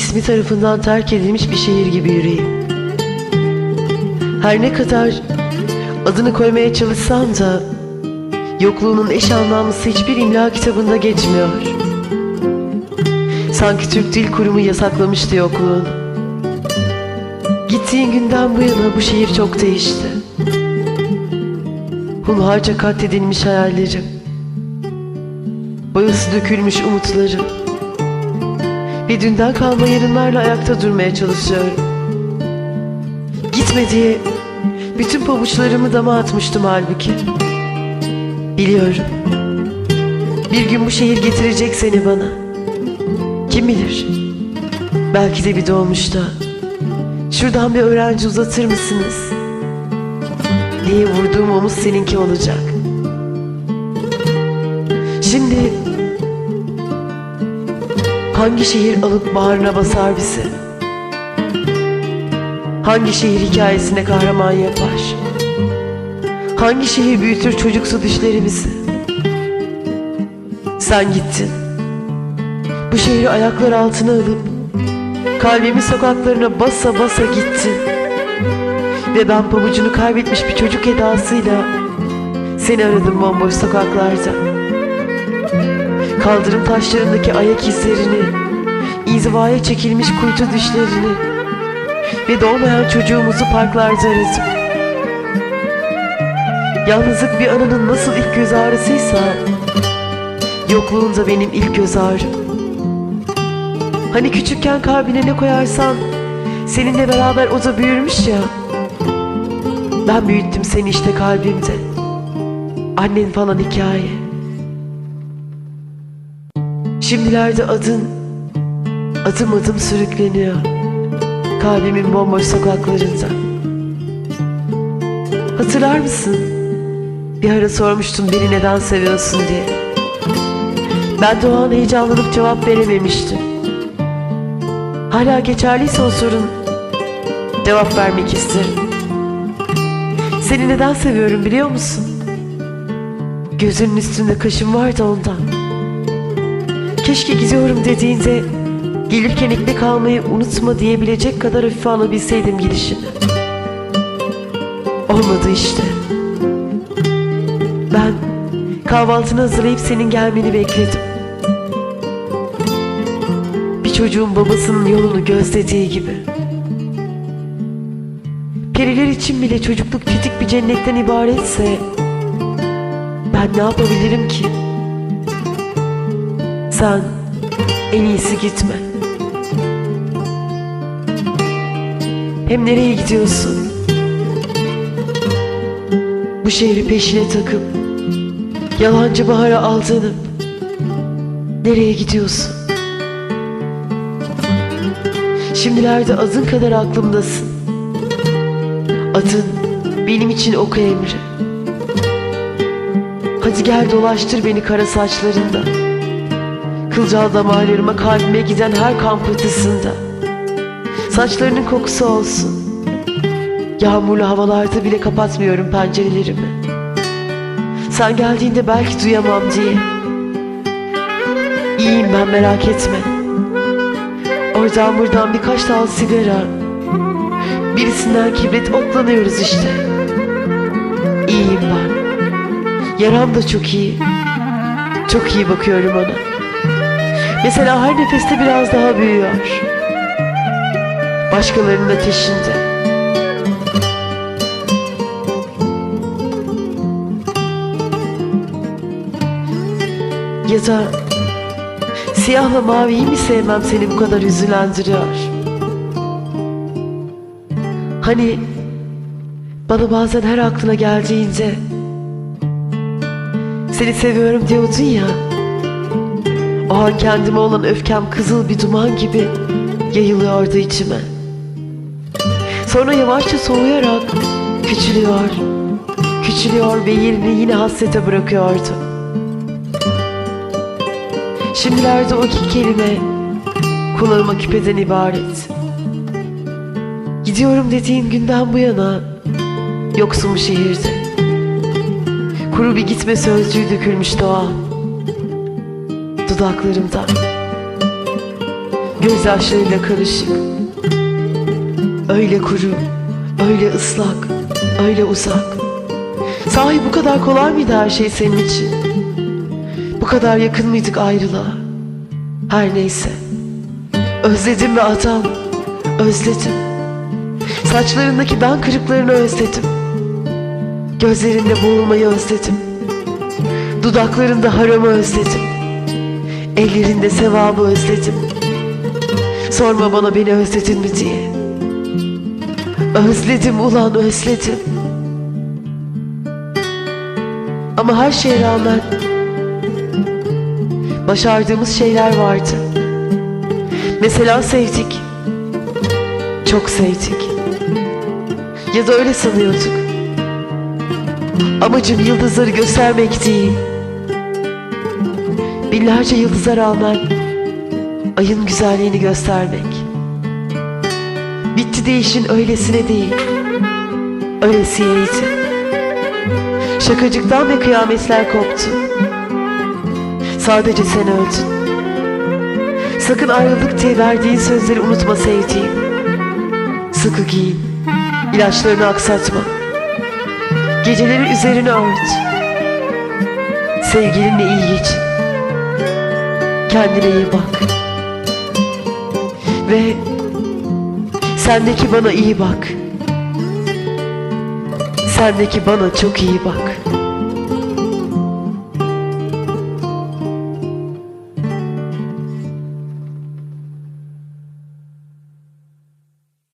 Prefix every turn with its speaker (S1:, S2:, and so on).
S1: tarafından terk edilmiş bir şehir gibi yüreğim. Her ne kadar adını koymaya çalışsam da yokluğunun eş anlamlısı hiçbir imla kitabında geçmiyor. Sanki Türk Dil Kurumu yasaklamıştı yokluğunu. Gittiğin günden bu yana bu şehir çok değişti. Hunharca katledilmiş hayallerim. Boyası dökülmüş umutlarım. Ve dünden kalma yarınlarla ayakta durmaya çalışıyorum. Gitme diye bütün pabuçlarımı dama atmıştım halbuki. Biliyorum. Bir gün bu şehir getirecek seni bana. Kim bilir? Belki de bir dolmuşta. Şuradan bir öğrenci uzatır mısınız? Neye vurduğum omuz seninki olacak. Şimdi hangi şehir alıp bağrına basar bizi? Hangi şehir hikayesine kahraman yapar? Hangi şehir büyütür çocuksu düşlerimizi? Sen gittin. Bu şehri ayaklar altına alıp kalbimin sokaklarına basa basa gittin. Ve ben pabucunu kaybetmiş bir çocuk edasıyla seni aradım bomboş sokaklarda. Kaldırım taşlarındaki ayak izlerini, inzivaya çekilmiş kuytu düşlerini ve doğmayan çocuğumuzu parklarda aradım. Yalnızlık bir ananın nasıl ilk göz ağrısıysa, yokluğun da benim ilk göz ağrım. Hani küçükken kalbine ne koyarsan, seninle beraber o da büyürmüş ya. Ben büyüttüm seni işte kalbimde. Annen falan hikaye. Şimdilerde adın adım adım sürükleniyor. Kalbimin bomboş sokaklarında. Hatırlar mısın? Bir ara sormuştum beni neden seviyorsun diye. Ben de o an heyecanlanıp cevap verememiştim. Hala geçerliyse o sorun cevap vermek isterim. Seni neden seviyorum biliyor musun? Gözünün üstünde kaşım var da ondan. Keşke gidiyorum dediğinde gelirken ekmek almayı unutma diyebilecek kadar hafife alabilseydim gidişini. Olmadı işte. Ben kahvaltını hazırlayıp senin gelmeni bekledim. Bir çocuğun babasının yolunu gözlediği gibi. Periler için bile çocukluk fitik bir cennetten ibaretse ben ne yapabilirim ki? Sen en iyisi gitme. Hem nereye gidiyorsun? Bu şehri peşine takıp yalancı bahara aldanıp nereye gidiyorsun? Şimdilerde adın kadar aklımdasın. Adın benim için oku emri. Hadi gel dolaştır beni kara saçlarında. Kılcal damarlarıma kalbime giden her kan pıhtısında. Saçlarının kokusu olsun. Yağmurlu havalarda bile kapatmıyorum pencerelerimi. Sen geldiğinde belki duyamam diye. İyiyim ben merak etme. Oradan buradan birkaç dal sigara. Birisinden kibrit otlanıyoruz işte. İyiyim ben. Yaram da çok iyi. Çok iyi bakıyorum ona. Mesela her nefeste biraz daha büyüyor. Başkalarının ateşinde. Ya da siyahla maviyi mi sevmem seni bu kadar üzülendiriyor? Hani bana bazen her aklına geldiğinde seni seviyorum diyordun ya. O an kendime olan öfkem kızıl bir duman gibi yayılıyordu içime. Sonra yavaşça soğuyarak küçülüyor, küçülüyor ve yerini yine hasrete bırakıyordu. Şimdilerde o iki kelime kulağıma küpeden ibaret. Gidiyorum dediğin günden bu yana yoksun bu şehirde. Kuru bir gitme sözcüğü dökülmüş doğa. Dudaklarımdan. Gözyaşlarıyla karışık. Öyle kuru, öyle ıslak, öyle uzak. Sahi bu kadar kolay mıydı her şey senin için? Bu kadar yakın mıydık ayrılığa? Her neyse. Özledim ve adam. Özledim. Saçlarındaki ben kırıklarını özledim. Gözlerinde boğulmayı özledim. Dudaklarında haramı özledim. Ellerinde sevabı özledim. Sorma bana beni özledin mi diye. Özledim ulan özledim. Ama her şeye rağmen başardığımız şeyler vardı. Mesela sevdik. Çok sevdik. Ya da öyle sanıyorduk. Amacım yıldızları göstermek değil. Binlerce yıldıza rağmen ayın güzelliğini göstermek. Bitti değişin öylesine değil. Öylesiyeydi. Şakacıktan ve kıyametler koptu. Sadece sen öldün. Sakın ayrıldık diye verdiğin sözleri unutma sevdiğim. Sıkı giyin. İlaçlarını aksatma. Geceleri üzerine ört. Sevgilinle iyi geç. Kendine iyi bak. Ve sendeki bana iyi bak. Sendeki bana çok iyi bak.